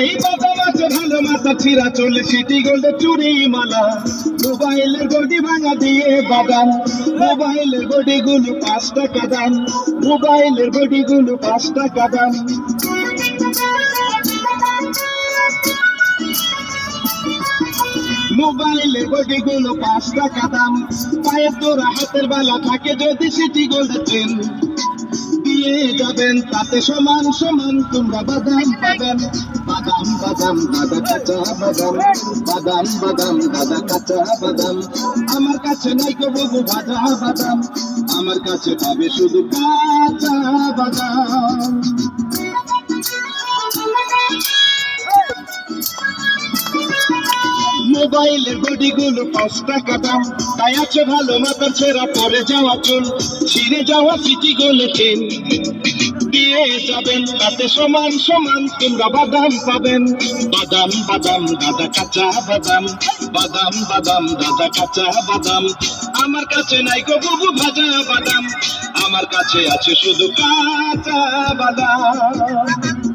এই বাদাম আছে ভালো মাথা ছিঁড়া চলে সিটি গোল্ড চুরি মালা। মোবাইলের গডি ভাঙা দিয়ে বাদাম মোবাইলের গডি গুলো পাঁচ টাকা দাম। মোবাইলের গডি গুলো পাঁচ মোবাইলের গডি গুলো পাঁচ টাকা দাম পায়ের তোরা হাতের বেলা থাকে যদি সিটি গোল্ড দিয়ে যাবেন তাতে সমান সমান তোমরা বাদাম পাবেন। বাদাম বাদাম দাদা কাঁচা বাদাম। বাদাম বাদাম দাদা কাঁচা বাদাম। আমার কাছে নাই কো বাবু ভাজা বাদাম। আমার কাছে পাবে শুধু কাঁচা বাদাম। মোবাইলের গডি গুলো পাঁচ টাকা তাই আছে ভালো মাথার ছেঁড়া, পরে যাওয়া চুল ছিঁড়ে যাওয়া সিটি গোলে চেন। দিয়ে যাবেন, তাতে সমান সমান তোমরা বাদাম পাবেন। বাদাম বাদাম দাদা কাঁচা বাদাম। বাদাম বাদাম দাদা কাঁচা বাদাম। আমার কাছে নাই গো বুবু ভাজা বাদাম। আমার কাছে আছে শুধু কাঁচা বাদাম।